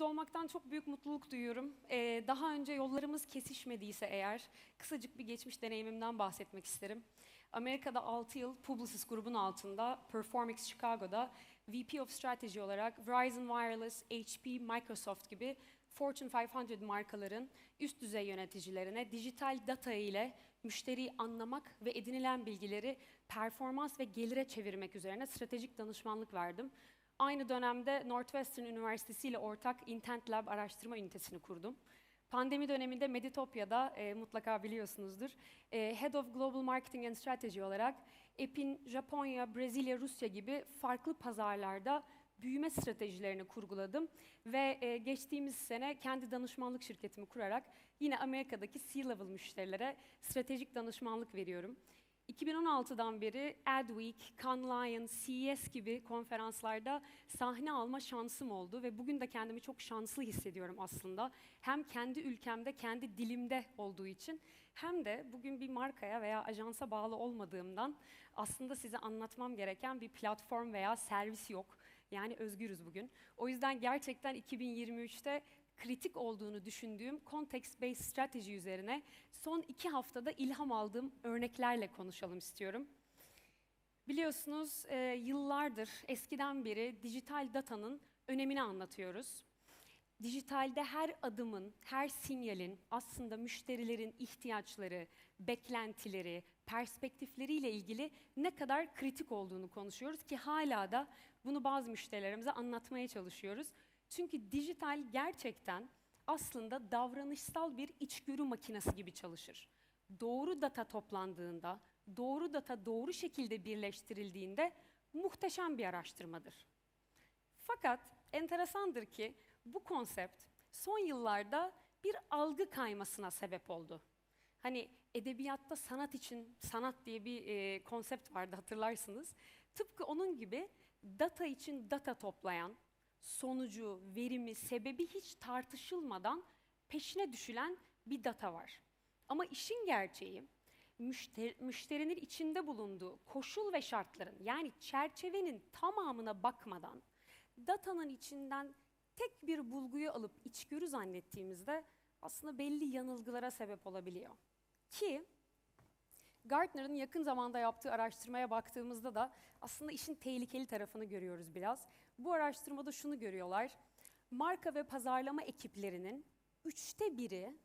burada olmaktan çok büyük mutluluk duyuyorum. Ee, daha önce yollarımız kesişmediyse eğer, kısacık bir geçmiş deneyimimden bahsetmek isterim. Amerika'da 6 yıl Publicis grubun altında, Performix Chicago'da VP of Strategy olarak Verizon Wireless, HP, Microsoft gibi Fortune 500 markaların üst düzey yöneticilerine dijital data ile müşteriyi anlamak ve edinilen bilgileri performans ve gelire çevirmek üzerine stratejik danışmanlık verdim. Aynı dönemde Northwestern Üniversitesi ile ortak Intent Lab araştırma ünitesini kurdum. Pandemi döneminde Meditopya'da e, mutlaka biliyorsunuzdur. e, Head of Global Marketing and Strategy olarak EP'in Japonya, Brezilya, Rusya gibi farklı pazarlarda büyüme stratejilerini kurguladım ve e, geçtiğimiz sene kendi danışmanlık şirketimi kurarak yine Amerika'daki C-level müşterilere stratejik danışmanlık veriyorum. 2016'dan beri Adweek, Cannes Lions, CES gibi konferanslarda sahne alma şansım oldu ve bugün de kendimi çok şanslı hissediyorum aslında. Hem kendi ülkemde, kendi dilimde olduğu için hem de bugün bir markaya veya ajansa bağlı olmadığımdan aslında size anlatmam gereken bir platform veya servis yok. Yani özgürüz bugün. O yüzden gerçekten 2023'te kritik olduğunu düşündüğüm context-based strateji üzerine son iki haftada ilham aldığım örneklerle konuşalım istiyorum. Biliyorsunuz e, yıllardır, eskiden beri dijital datanın önemini anlatıyoruz. Dijitalde her adımın, her sinyalin aslında müşterilerin ihtiyaçları, beklentileri, perspektifleriyle ilgili ne kadar kritik olduğunu konuşuyoruz ki hala da bunu bazı müşterilerimize anlatmaya çalışıyoruz. Çünkü dijital gerçekten aslında davranışsal bir içgörü makinesi gibi çalışır. Doğru data toplandığında, doğru data doğru şekilde birleştirildiğinde muhteşem bir araştırmadır. Fakat enteresandır ki bu konsept son yıllarda bir algı kaymasına sebep oldu. Hani edebiyatta sanat için sanat diye bir e, konsept vardı hatırlarsınız. Tıpkı onun gibi data için data toplayan, sonucu, verimi, sebebi hiç tartışılmadan peşine düşülen bir data var. Ama işin gerçeği müşteri, müşterinin içinde bulunduğu koşul ve şartların yani çerçevenin tamamına bakmadan datanın içinden tek bir bulguyu alıp içgörü zannettiğimizde aslında belli yanılgılara sebep olabiliyor. Ki Gartner'ın yakın zamanda yaptığı araştırmaya baktığımızda da aslında işin tehlikeli tarafını görüyoruz biraz. Bu araştırmada şunu görüyorlar. Marka ve pazarlama ekiplerinin üçte biri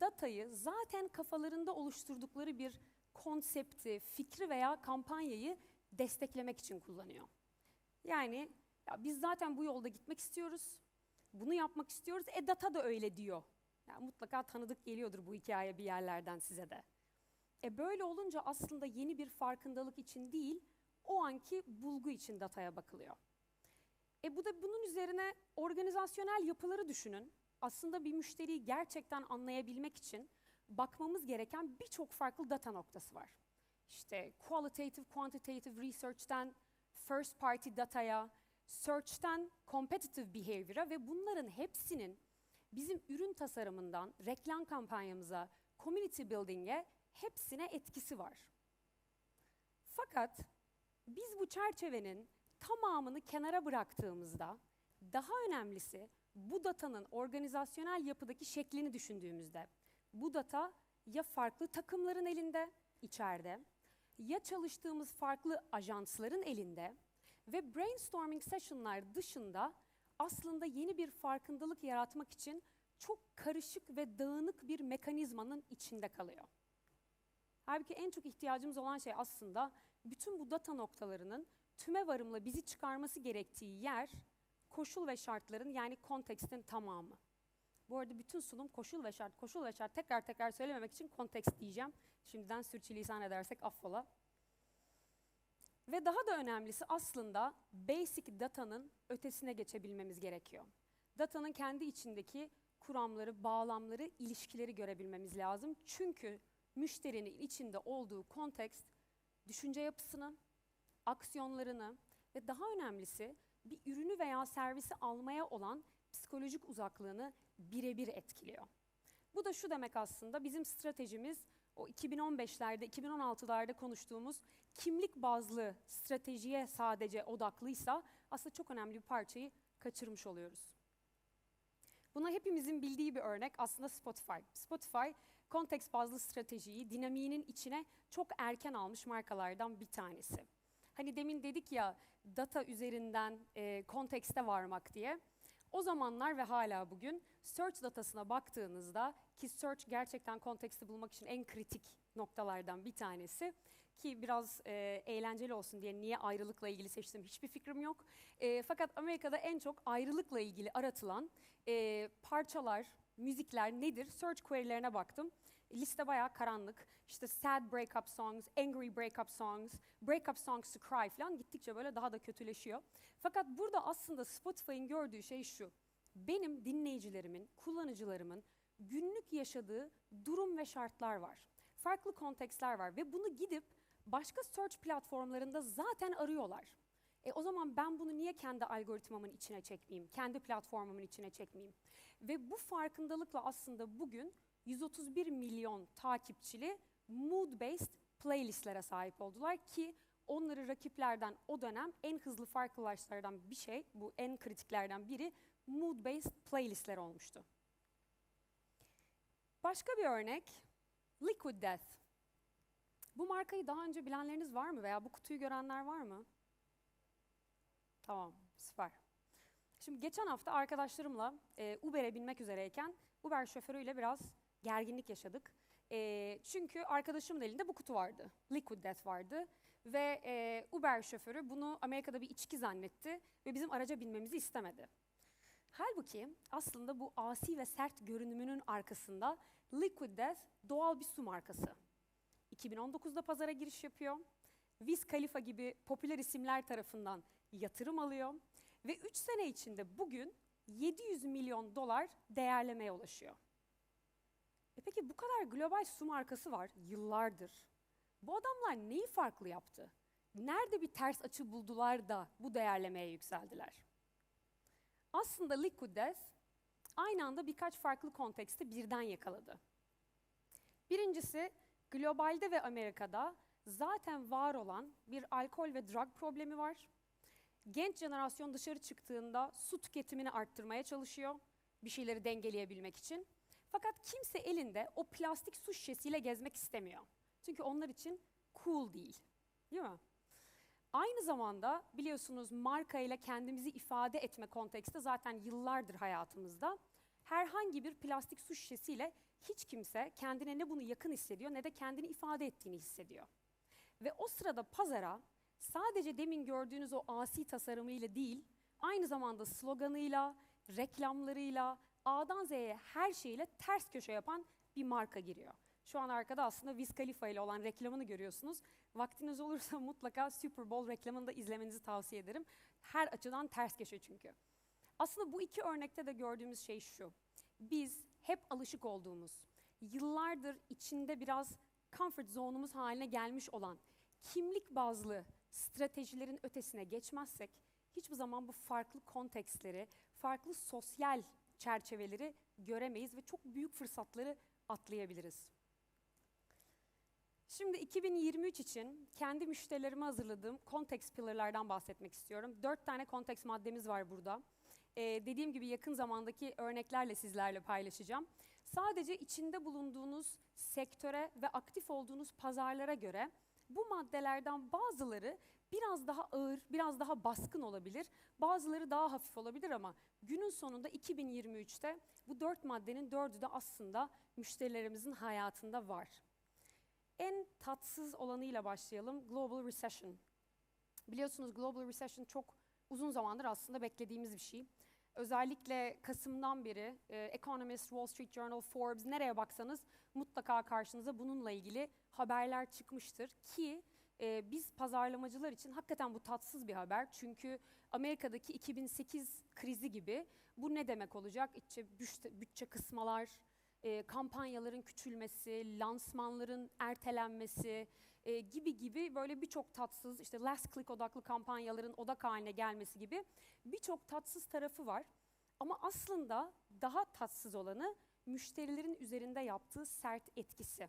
datayı zaten kafalarında oluşturdukları bir konsepti, fikri veya kampanyayı desteklemek için kullanıyor. Yani ya biz zaten bu yolda gitmek istiyoruz. Bunu yapmak istiyoruz. E data da öyle diyor. Yani mutlaka tanıdık geliyordur bu hikaye bir yerlerden size de. E böyle olunca aslında yeni bir farkındalık için değil, o anki bulgu için dataya bakılıyor. E bu da bunun üzerine organizasyonel yapıları düşünün. Aslında bir müşteriyi gerçekten anlayabilmek için bakmamız gereken birçok farklı data noktası var. İşte qualitative, quantitative research'ten first party dataya, search'ten competitive behavior'a ve bunların hepsinin bizim ürün tasarımından reklam kampanyamıza, community building'e hepsine etkisi var. Fakat biz bu çerçevenin tamamını kenara bıraktığımızda daha önemlisi bu datanın organizasyonel yapıdaki şeklini düşündüğümüzde bu data ya farklı takımların elinde içeride ya çalıştığımız farklı ajansların elinde ve brainstorming session'lar dışında aslında yeni bir farkındalık yaratmak için çok karışık ve dağınık bir mekanizmanın içinde kalıyor. Halbuki en çok ihtiyacımız olan şey aslında bütün bu data noktalarının tüme varımla bizi çıkarması gerektiği yer koşul ve şartların yani kontekstin tamamı. Bu arada bütün sunum koşul ve şart, koşul ve şart tekrar tekrar söylememek için kontekst diyeceğim. Şimdiden sürçülisan edersek affola. Ve daha da önemlisi aslında basic datanın ötesine geçebilmemiz gerekiyor. Datanın kendi içindeki kuramları, bağlamları, ilişkileri görebilmemiz lazım. Çünkü müşterinin içinde olduğu kontekst düşünce yapısını, aksiyonlarını ve daha önemlisi bir ürünü veya servisi almaya olan psikolojik uzaklığını birebir etkiliyor. Bu da şu demek aslında bizim stratejimiz o 2015'lerde, 2016'larda konuştuğumuz kimlik bazlı stratejiye sadece odaklıysa aslında çok önemli bir parçayı kaçırmış oluyoruz. Buna hepimizin bildiği bir örnek aslında Spotify. Spotify konteks bazlı stratejiyi dinamiğinin içine çok erken almış markalardan bir tanesi. Hani demin dedik ya data üzerinden e, kontekste varmak diye. O zamanlar ve hala bugün search datasına baktığınızda ki search gerçekten konteksti bulmak için en kritik noktalardan bir tanesi ki biraz e, eğlenceli olsun diye niye ayrılıkla ilgili seçtim hiçbir fikrim yok. E, fakat Amerika'da en çok ayrılıkla ilgili aratılan e, parçalar, müzikler nedir? Search query'lerine baktım. Liste bayağı karanlık. İşte sad breakup songs, angry breakup songs, breakup songs to cry falan gittikçe böyle daha da kötüleşiyor. Fakat burada aslında Spotify'ın gördüğü şey şu. Benim dinleyicilerimin, kullanıcılarımın günlük yaşadığı durum ve şartlar var. Farklı kontekstler var ve bunu gidip başka search platformlarında zaten arıyorlar. E o zaman ben bunu niye kendi algoritmamın içine çekmeyeyim, kendi platformumun içine çekmeyeyim? Ve bu farkındalıkla aslında bugün 131 milyon takipçili mood-based playlistlere sahip oldular ki onları rakiplerden o dönem en hızlı farklılaştıran bir şey, bu en kritiklerden biri mood-based playlistler olmuştu. Başka bir örnek, Liquid Death. Bu markayı daha önce bilenleriniz var mı veya bu kutuyu görenler var mı? Tamam, süper. Şimdi geçen hafta arkadaşlarımla e, Uber'e binmek üzereyken Uber şoförüyle biraz gerginlik yaşadık. E, çünkü arkadaşımın elinde bu kutu vardı. Liquid Death vardı. Ve e, Uber şoförü bunu Amerika'da bir içki zannetti ve bizim araca binmemizi istemedi. Halbuki aslında bu asi ve sert görünümünün arkasında Liquid Death doğal bir su markası. 2019'da pazara giriş yapıyor. Wiz Khalifa gibi popüler isimler tarafından yatırım alıyor ve 3 sene içinde bugün 700 milyon dolar değerlemeye ulaşıyor. E peki bu kadar global su markası var yıllardır. Bu adamlar neyi farklı yaptı? Nerede bir ters açı buldular da bu değerlemeye yükseldiler? Aslında Liquid Death aynı anda birkaç farklı kontekste birden yakaladı. Birincisi globalde ve Amerika'da zaten var olan bir alkol ve drug problemi var. Genç jenerasyon dışarı çıktığında su tüketimini arttırmaya çalışıyor bir şeyleri dengeleyebilmek için. Fakat kimse elinde o plastik su şişesiyle gezmek istemiyor. Çünkü onlar için cool değil. Değil mi? Aynı zamanda biliyorsunuz marka ile kendimizi ifade etme konteksti zaten yıllardır hayatımızda. Herhangi bir plastik su şişesiyle hiç kimse kendine ne bunu yakın hissediyor ne de kendini ifade ettiğini hissediyor. Ve o sırada pazara sadece demin gördüğünüz o asi tasarımıyla değil, aynı zamanda sloganıyla, reklamlarıyla, A'dan Z'ye her şeyle ters köşe yapan bir marka giriyor. Şu an arkada aslında Wiz Khalifa ile olan reklamını görüyorsunuz. Vaktiniz olursa mutlaka Super Bowl reklamını da izlemenizi tavsiye ederim. Her açıdan ters köşe çünkü. Aslında bu iki örnekte de gördüğümüz şey şu. Biz hep alışık olduğumuz, yıllardır içinde biraz comfort zone'umuz haline gelmiş olan kimlik bazlı stratejilerin ötesine geçmezsek hiçbir zaman bu farklı kontekstleri, farklı sosyal çerçeveleri göremeyiz ve çok büyük fırsatları atlayabiliriz. Şimdi 2023 için kendi müşterilerime hazırladığım context pillar'lardan bahsetmek istiyorum. Dört tane context maddemiz var burada. Ee, dediğim gibi yakın zamandaki örneklerle sizlerle paylaşacağım. Sadece içinde bulunduğunuz sektöre ve aktif olduğunuz pazarlara göre bu maddelerden bazıları biraz daha ağır, biraz daha baskın olabilir. Bazıları daha hafif olabilir ama günün sonunda 2023'te bu dört maddenin dördü de aslında müşterilerimizin hayatında var. En tatsız olanıyla başlayalım. Global Recession. Biliyorsunuz Global Recession çok uzun zamandır aslında beklediğimiz bir şey. Özellikle Kasım'dan beri e, Economist, Wall Street Journal, Forbes nereye baksanız mutlaka karşınıza bununla ilgili haberler çıkmıştır ki e, biz pazarlamacılar için hakikaten bu tatsız bir haber. Çünkü Amerika'daki 2008 krizi gibi bu ne demek olacak? İşte bütçe, bütçe kısmalar, e, kampanyaların küçülmesi, lansmanların ertelenmesi e, gibi gibi böyle birçok tatsız işte last click odaklı kampanyaların odak haline gelmesi gibi birçok tatsız tarafı var. Ama aslında daha tatsız olanı müşterilerin üzerinde yaptığı sert etkisi.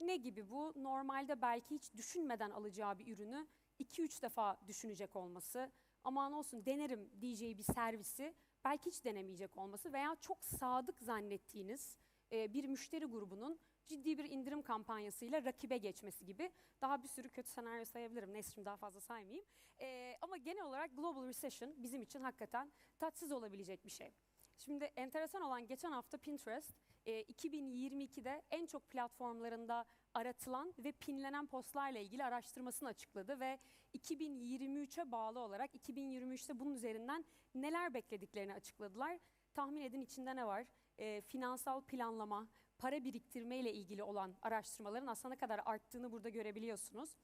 Ne gibi bu? Normalde belki hiç düşünmeden alacağı bir ürünü 2-3 defa düşünecek olması. Aman olsun denerim diyeceği bir servisi belki hiç denemeyecek olması veya çok sadık zannettiğiniz bir müşteri grubunun ciddi bir indirim kampanyasıyla rakibe geçmesi gibi daha bir sürü kötü senaryo sayabilirim. Neyse şimdi daha fazla saymayayım. E, ama genel olarak global recession bizim için hakikaten tatsız olabilecek bir şey. Şimdi enteresan olan geçen hafta Pinterest e, 2022'de en çok platformlarında aratılan ve pinlenen postlarla ilgili araştırmasını açıkladı ve 2023'e bağlı olarak 2023'te bunun üzerinden neler beklediklerini açıkladılar. Tahmin edin içinde ne var? E, finansal planlama, para biriktirme ile ilgili olan araştırmaların aslında ne kadar arttığını burada görebiliyorsunuz.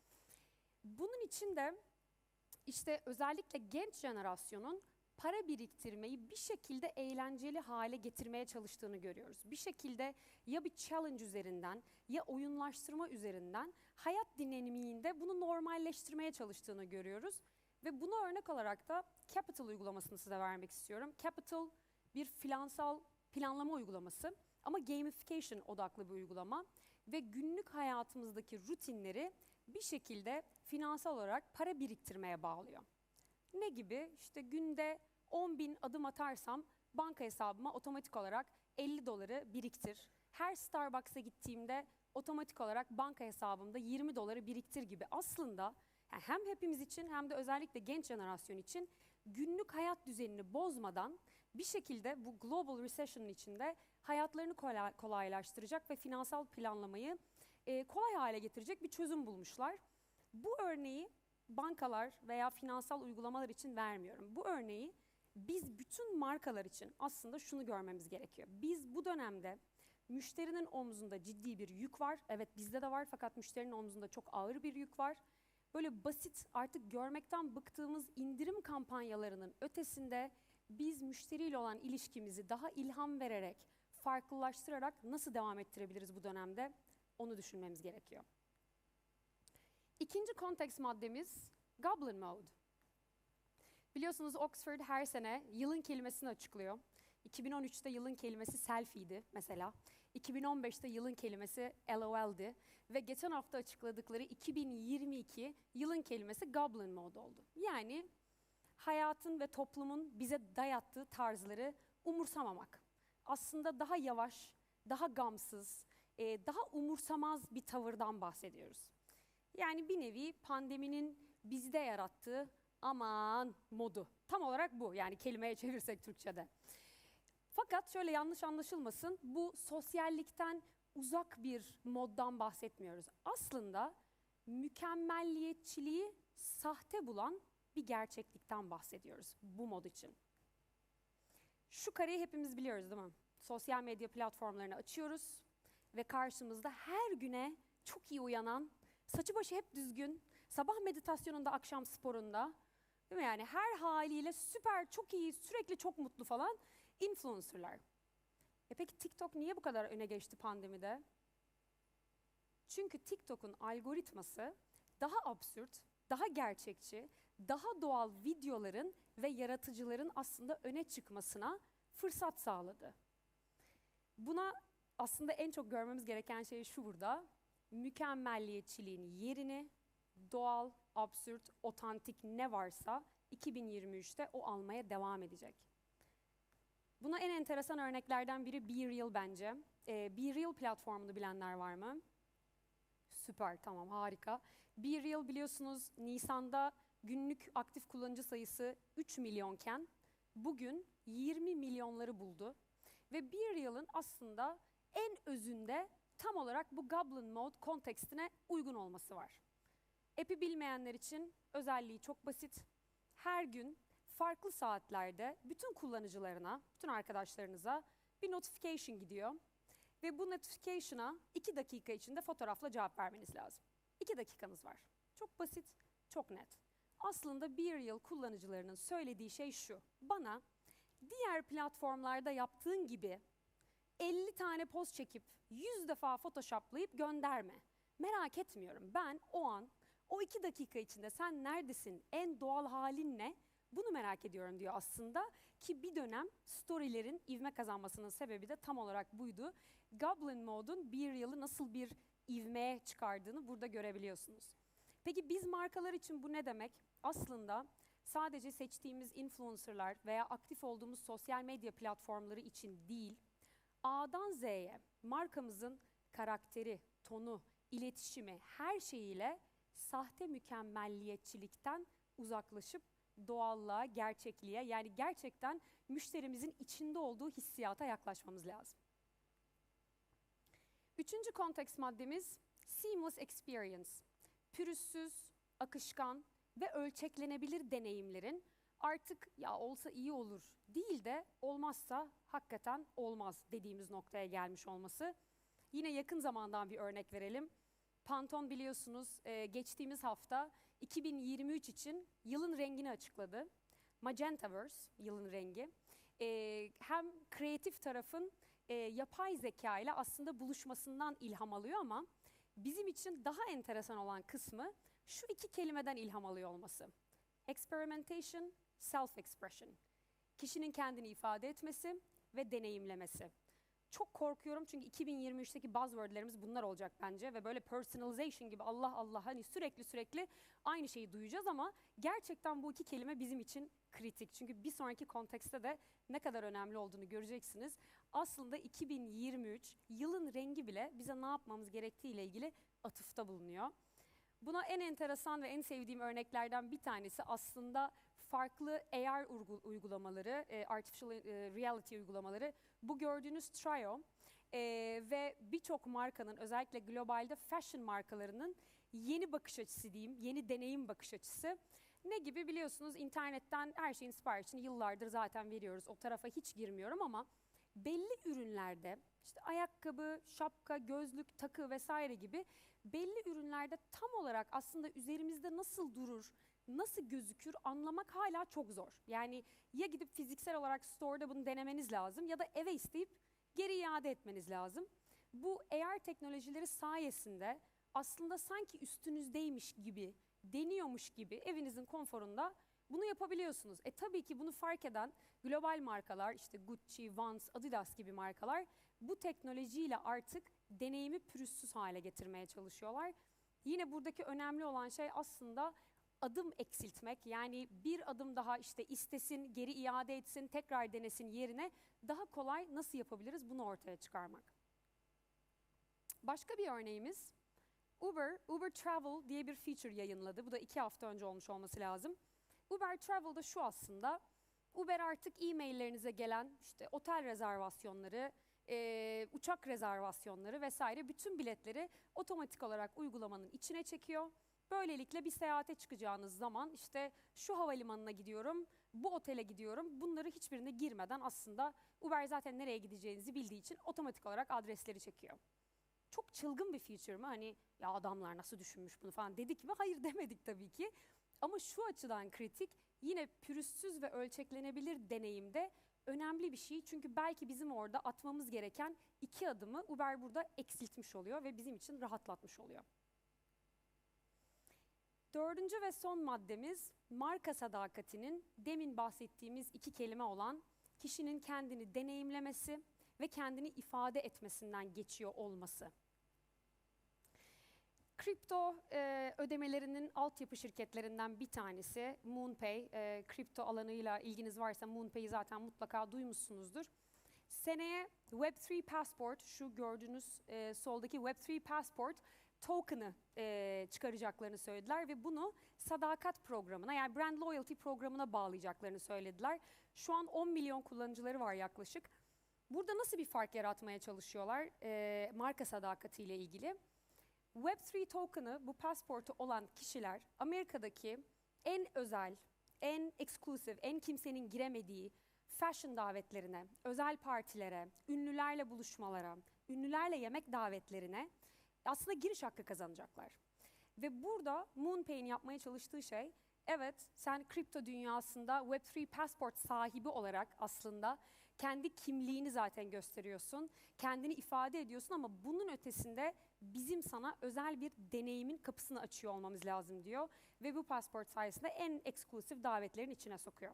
Bunun için de işte özellikle genç jenerasyonun para biriktirmeyi bir şekilde eğlenceli hale getirmeye çalıştığını görüyoruz. Bir şekilde ya bir challenge üzerinden ya oyunlaştırma üzerinden hayat dinamiğinde bunu normalleştirmeye çalıştığını görüyoruz. Ve buna örnek olarak da Capital uygulamasını size vermek istiyorum. Capital bir finansal planlama uygulaması ama gamification odaklı bir uygulama ve günlük hayatımızdaki rutinleri bir şekilde finansal olarak para biriktirmeye bağlıyor. Ne gibi? İşte günde 10 bin adım atarsam banka hesabıma otomatik olarak 50 doları biriktir. Her Starbucks'a gittiğimde otomatik olarak banka hesabımda 20 doları biriktir gibi. Aslında hem hepimiz için hem de özellikle genç jenerasyon için günlük hayat düzenini bozmadan bir şekilde bu global recession'ın içinde hayatlarını kolay- kolaylaştıracak ve finansal planlamayı e, kolay hale getirecek bir çözüm bulmuşlar. Bu örneği bankalar veya finansal uygulamalar için vermiyorum. Bu örneği biz bütün markalar için aslında şunu görmemiz gerekiyor. Biz bu dönemde müşterinin omzunda ciddi bir yük var. Evet bizde de var fakat müşterinin omzunda çok ağır bir yük var. Böyle basit artık görmekten bıktığımız indirim kampanyalarının ötesinde biz müşteriyle olan ilişkimizi daha ilham vererek, farklılaştırarak nasıl devam ettirebiliriz bu dönemde? Onu düşünmemiz gerekiyor. İkinci konteks maddemiz Goblin Mode. Biliyorsunuz Oxford her sene yılın kelimesini açıklıyor. 2013'te yılın kelimesi selfie'ydi mesela. 2015'te yılın kelimesi LOL'di ve geçen hafta açıkladıkları 2022 yılın kelimesi Goblin Mode oldu. Yani hayatın ve toplumun bize dayattığı tarzları umursamamak. Aslında daha yavaş, daha gamsız, e, daha umursamaz bir tavırdan bahsediyoruz. Yani bir nevi pandeminin bizde yarattığı aman modu. Tam olarak bu yani kelimeye çevirsek Türkçe'de. Fakat şöyle yanlış anlaşılmasın bu sosyallikten uzak bir moddan bahsetmiyoruz. Aslında mükemmelliyetçiliği sahte bulan bir gerçeklikten bahsediyoruz bu mod için. Şu kareyi hepimiz biliyoruz değil mi? Sosyal medya platformlarını açıyoruz ve karşımızda her güne çok iyi uyanan, saçı başı hep düzgün, sabah meditasyonunda, akşam sporunda, değil mi? Yani her haliyle süper, çok iyi, sürekli çok mutlu falan influencerlar. E peki TikTok niye bu kadar öne geçti pandemide? Çünkü TikTok'un algoritması daha absürt, daha gerçekçi, daha doğal videoların ve yaratıcıların aslında öne çıkmasına fırsat sağladı. Buna aslında en çok görmemiz gereken şey şu burada. Mükemmelliyetçiliğin yerini doğal, absürt, otantik ne varsa 2023'te o almaya devam edecek. Buna en enteresan örneklerden biri Be Real bence. Ee, Be Real platformunu bilenler var mı? Süper, tamam, harika. Be Real biliyorsunuz Nisan'da günlük aktif kullanıcı sayısı 3 milyonken bugün 20 milyonları buldu. Ve Be Real'ın aslında en özünde tam olarak bu Goblin Mode kontekstine uygun olması var. App'i bilmeyenler için özelliği çok basit. Her gün farklı saatlerde bütün kullanıcılarına, bütün arkadaşlarınıza bir notification gidiyor. Ve bu notification'a 2 dakika içinde fotoğrafla cevap vermeniz lazım. 2 dakikanız var. Çok basit, çok net. Aslında Be Real kullanıcılarının söylediği şey şu. Bana diğer platformlarda yaptığın gibi 50 tane poz çekip 100 defa photoshoplayıp gönderme. Merak etmiyorum. Ben o an o iki dakika içinde sen neredesin, en doğal halin ne? Bunu merak ediyorum diyor aslında ki bir dönem storylerin ivme kazanmasının sebebi de tam olarak buydu. Goblin Mode'un Be Real'ı nasıl bir ivmeye çıkardığını burada görebiliyorsunuz. Peki biz markalar için bu ne demek? Aslında sadece seçtiğimiz influencerlar veya aktif olduğumuz sosyal medya platformları için değil, A'dan Z'ye markamızın karakteri, tonu, iletişimi her şeyiyle sahte mükemmelliyetçilikten uzaklaşıp doğallığa, gerçekliğe yani gerçekten müşterimizin içinde olduğu hissiyata yaklaşmamız lazım. Üçüncü konteks maddemiz seamless experience. Pürüzsüz, akışkan ve ölçeklenebilir deneyimlerin artık ya olsa iyi olur değil de olmazsa hakikaten olmaz dediğimiz noktaya gelmiş olması. Yine yakın zamandan bir örnek verelim. Pantone biliyorsunuz e, geçtiğimiz hafta 2023 için yılın rengini açıkladı. Magentaverse yılın rengi. E, hem kreatif tarafın e, yapay zeka ile aslında buluşmasından ilham alıyor ama bizim için daha enteresan olan kısmı şu iki kelimeden ilham alıyor olması. Experimentation, self-expression. Kişinin kendini ifade etmesi ve deneyimlemesi. Çok korkuyorum çünkü 2023'teki buzzwordlerimiz bunlar olacak bence ve böyle personalization gibi Allah Allah hani sürekli sürekli aynı şeyi duyacağız ama gerçekten bu iki kelime bizim için kritik. Çünkü bir sonraki kontekste de ne kadar önemli olduğunu göreceksiniz. Aslında 2023 yılın rengi bile bize ne yapmamız gerektiği ile ilgili atıfta bulunuyor. Buna en enteresan ve en sevdiğim örneklerden bir tanesi aslında farklı AR uygu- uygulamaları, e, Artificial e, Reality uygulamaları. Bu gördüğünüz Trio e, ve birçok markanın özellikle globalde fashion markalarının yeni bakış açısı diyeyim, yeni deneyim bakış açısı. Ne gibi biliyorsunuz internetten her şeyin siparişini yıllardır zaten veriyoruz. O tarafa hiç girmiyorum ama belli ürünlerde işte ayakkabı, şapka, gözlük, takı vesaire gibi belli ürünlerde tam olarak aslında üzerimizde nasıl durur, nasıl gözükür anlamak hala çok zor. Yani ya gidip fiziksel olarak store'da bunu denemeniz lazım ya da eve isteyip geri iade etmeniz lazım. Bu AR teknolojileri sayesinde aslında sanki üstünüzdeymiş gibi, deniyormuş gibi evinizin konforunda bunu yapabiliyorsunuz. E tabii ki bunu fark eden global markalar işte Gucci, Vans, Adidas gibi markalar bu teknolojiyle artık deneyimi pürüzsüz hale getirmeye çalışıyorlar. Yine buradaki önemli olan şey aslında adım eksiltmek. Yani bir adım daha işte istesin, geri iade etsin, tekrar denesin yerine daha kolay nasıl yapabiliriz bunu ortaya çıkarmak. Başka bir örneğimiz Uber, Uber Travel diye bir feature yayınladı. Bu da iki hafta önce olmuş olması lazım. Uber Travel'da şu aslında, Uber artık e-maillerinize gelen işte otel rezervasyonları, e, uçak rezervasyonları vesaire bütün biletleri otomatik olarak uygulamanın içine çekiyor. Böylelikle bir seyahate çıkacağınız zaman işte şu havalimanına gidiyorum, bu otele gidiyorum. Bunları hiçbirine girmeden aslında Uber zaten nereye gideceğinizi bildiği için otomatik olarak adresleri çekiyor. Çok çılgın bir feature mı? Hani ya adamlar nasıl düşünmüş bunu falan dedik mi? Hayır demedik tabii ki. Ama şu açıdan kritik yine pürüzsüz ve ölçeklenebilir deneyimde önemli bir şey. Çünkü belki bizim orada atmamız gereken iki adımı Uber burada eksiltmiş oluyor ve bizim için rahatlatmış oluyor. Dördüncü ve son maddemiz marka sadakatinin demin bahsettiğimiz iki kelime olan kişinin kendini deneyimlemesi ve kendini ifade etmesinden geçiyor olması. Kripto e, ödemelerinin altyapı şirketlerinden bir tanesi MoonPay. E, kripto alanıyla ilginiz varsa MoonPay'i zaten mutlaka duymuşsunuzdur. Seneye Web3 Passport, şu gördüğünüz e, soldaki Web3 Passport token'ı e, çıkaracaklarını söylediler ve bunu sadakat programına yani brand loyalty programına bağlayacaklarını söylediler. Şu an 10 milyon kullanıcıları var yaklaşık. Burada nasıl bir fark yaratmaya çalışıyorlar e, marka sadakatiyle ilgili? Web3 token'ı bu pasportu olan kişiler Amerika'daki en özel, en exclusive, en kimsenin giremediği fashion davetlerine, özel partilere, ünlülerle buluşmalara, ünlülerle yemek davetlerine aslında giriş hakkı kazanacaklar. Ve burada MoonPay'in yapmaya çalıştığı şey, evet sen kripto dünyasında Web3 passport sahibi olarak aslında kendi kimliğini zaten gösteriyorsun, kendini ifade ediyorsun ama bunun ötesinde bizim sana özel bir deneyimin kapısını açıyor olmamız lazım diyor ve bu pasport sayesinde en eksklusif davetlerin içine sokuyor.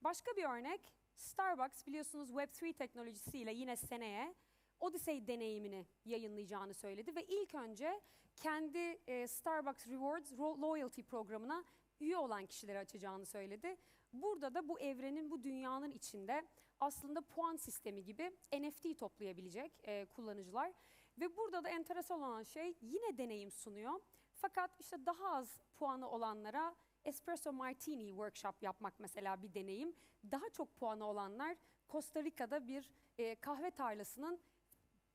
Başka bir örnek, Starbucks biliyorsunuz Web3 teknolojisiyle yine seneye Odyssey deneyimini yayınlayacağını söyledi ve ilk önce kendi e, Starbucks Rewards Ro- Loyalty programına üye olan kişilere açacağını söyledi. Burada da bu evrenin, bu dünyanın içinde aslında puan sistemi gibi NFT toplayabilecek e, kullanıcılar. Ve burada da enteresan olan şey yine deneyim sunuyor. Fakat işte daha az puanı olanlara Espresso Martini workshop yapmak mesela bir deneyim. Daha çok puanı olanlar Costa Rica'da bir e, kahve tarlasının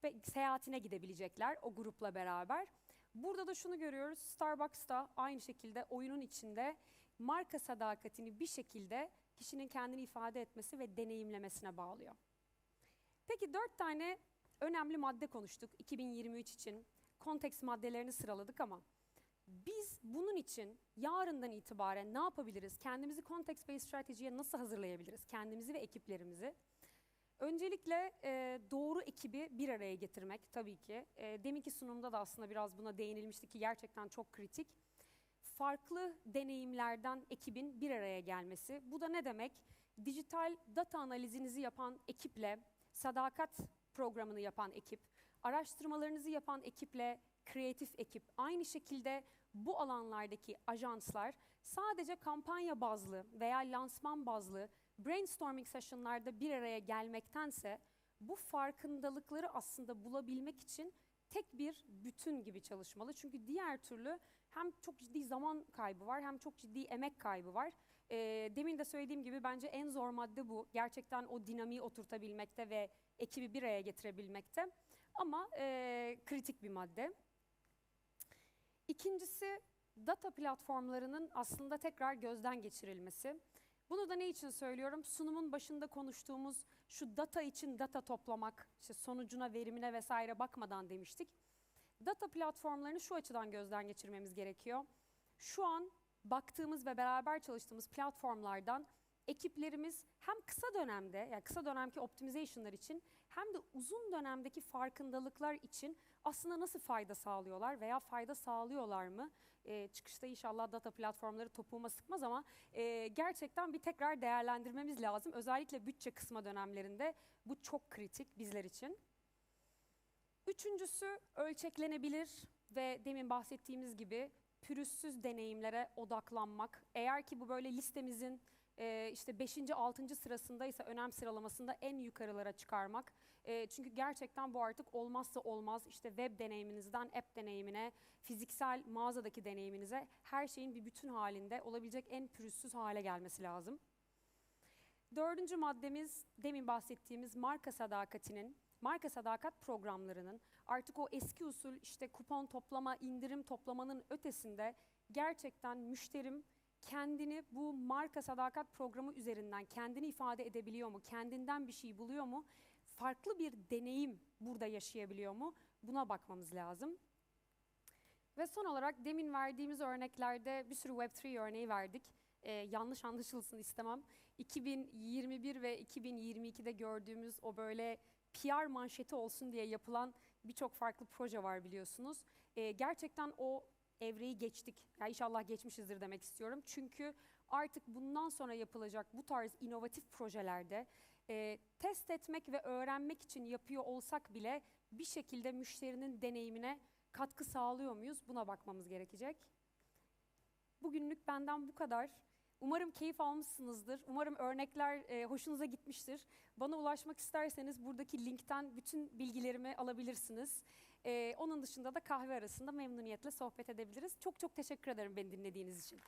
ve seyahatine gidebilecekler o grupla beraber. Burada da şunu görüyoruz. Starbucks da aynı şekilde oyunun içinde marka sadakatini bir şekilde kişinin kendini ifade etmesi ve deneyimlemesine bağlıyor. Peki dört tane önemli madde konuştuk 2023 için. Konteks maddelerini sıraladık ama biz bunun için yarından itibaren ne yapabiliriz? Kendimizi context based stratejiye nasıl hazırlayabiliriz? Kendimizi ve ekiplerimizi. Öncelikle e, doğru ekibi bir araya getirmek tabii ki. E, deminki sunumda da aslında biraz buna değinilmişti ki gerçekten çok kritik. Farklı deneyimlerden ekibin bir araya gelmesi. Bu da ne demek? Dijital data analizinizi yapan ekiple, sadakat programını yapan ekip, araştırmalarınızı yapan ekiple, kreatif ekip, aynı şekilde bu alanlardaki ajanslar sadece kampanya bazlı veya lansman bazlı brainstorming session'larda bir araya gelmektense bu farkındalıkları aslında bulabilmek için tek bir bütün gibi çalışmalı. Çünkü diğer türlü hem çok ciddi zaman kaybı var hem çok ciddi emek kaybı var. Ee, demin de söylediğim gibi bence en zor madde bu. Gerçekten o dinamiği oturtabilmekte ve ekibi bir araya getirebilmekte. Ama e, kritik bir madde. İkincisi data platformlarının aslında tekrar gözden geçirilmesi. Bunu da ne için söylüyorum? Sunumun başında konuştuğumuz şu data için data toplamak, işte sonucuna, verimine vesaire bakmadan demiştik. Data platformlarını şu açıdan gözden geçirmemiz gerekiyor. Şu an baktığımız ve beraber çalıştığımız platformlardan ekiplerimiz hem kısa dönemde, yani kısa dönemki optimization'lar için hem de uzun dönemdeki farkındalıklar için aslında nasıl fayda sağlıyorlar veya fayda sağlıyorlar mı? Ee, çıkışta inşallah data platformları topuğuma sıkmaz ama e, gerçekten bir tekrar değerlendirmemiz lazım. Özellikle bütçe kısma dönemlerinde bu çok kritik bizler için. Üçüncüsü ölçeklenebilir ve demin bahsettiğimiz gibi pürüzsüz deneyimlere odaklanmak. Eğer ki bu böyle listemizin e, işte 5. 6. sırasındaysa önem sıralamasında en yukarılara çıkarmak. E, çünkü gerçekten bu artık olmazsa olmaz işte web deneyiminizden app deneyimine, fiziksel mağazadaki deneyiminize her şeyin bir bütün halinde olabilecek en pürüzsüz hale gelmesi lazım. Dördüncü maddemiz demin bahsettiğimiz marka sadakatinin, marka sadakat programlarının artık o eski usul işte kupon toplama, indirim toplamanın ötesinde gerçekten müşterim kendini bu marka sadakat programı üzerinden kendini ifade edebiliyor mu? Kendinden bir şey buluyor mu? Farklı bir deneyim burada yaşayabiliyor mu? Buna bakmamız lazım. Ve son olarak demin verdiğimiz örneklerde bir sürü Web3 örneği verdik. Ee, yanlış anlaşılsın istemem. 2021 ve 2022'de gördüğümüz o böyle PR manşeti olsun diye yapılan birçok farklı proje var biliyorsunuz. Ee, gerçekten o evreyi geçtik. Ya inşallah geçmişizdir demek istiyorum. Çünkü artık bundan sonra yapılacak bu tarz inovatif projelerde e, test etmek ve öğrenmek için yapıyor olsak bile bir şekilde müşterinin deneyimine katkı sağlıyor muyuz? Buna bakmamız gerekecek. Bugünlük benden bu kadar. Umarım keyif almışsınızdır. Umarım örnekler e, hoşunuza gitmiştir. Bana ulaşmak isterseniz buradaki linkten bütün bilgilerimi alabilirsiniz. E, onun dışında da kahve arasında memnuniyetle sohbet edebiliriz. Çok çok teşekkür ederim beni dinlediğiniz için.